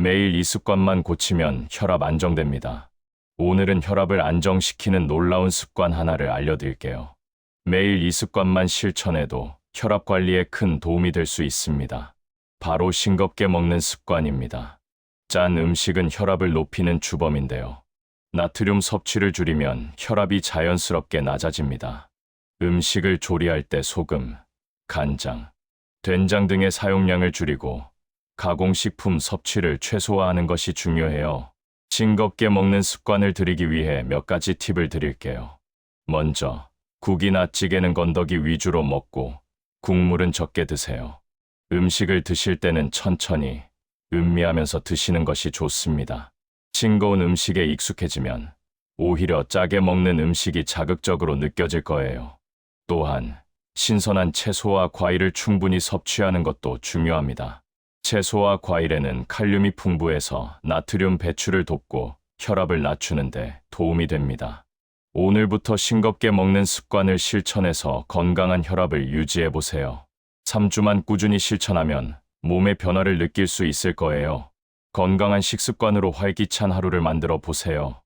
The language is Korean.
매일 이 습관만 고치면 혈압 안정됩니다. 오늘은 혈압을 안정시키는 놀라운 습관 하나를 알려드릴게요. 매일 이 습관만 실천해도 혈압 관리에 큰 도움이 될 수 있습니다. 바로 싱겁게 먹는 습관입니다. 짠 음식은 혈압을 높이는 주범인데요. 나트륨 섭취를 줄이면 혈압이 자연스럽게 낮아집니다. 음식을 조리할 때 소금, 간장, 된장 등의 사용량을 줄이고 가공식품 섭취를 최소화하는 것이 중요해요. 싱겁게 먹는 습관을 들이기 위해 몇 가지 팁을 드릴게요. 먼저, 국이나 찌개는 건더기 위주로 먹고 국물은 적게 드세요. 음식을 드실 때는 천천히, 음미하면서 드시는 것이 좋습니다. 싱거운 음식에 익숙해지면 오히려 짜게 먹는 음식이 자극적으로 느껴질 거예요. 또한 신선한 채소와 과일을 충분히 섭취하는 것도 중요합니다. 채소와 과일에는 칼륨이 풍부해서 나트륨 배출을 돕고 혈압을 낮추는데 도움이 됩니다. 오늘부터 싱겁게 먹는 습관을 실천해서 건강한 혈압을 유지해 보세요. 3주만 꾸준히 실천하면 몸의 변화를 느낄 수 있을 거예요. 건강한 식습관으로 활기찬 하루를 만들어 보세요.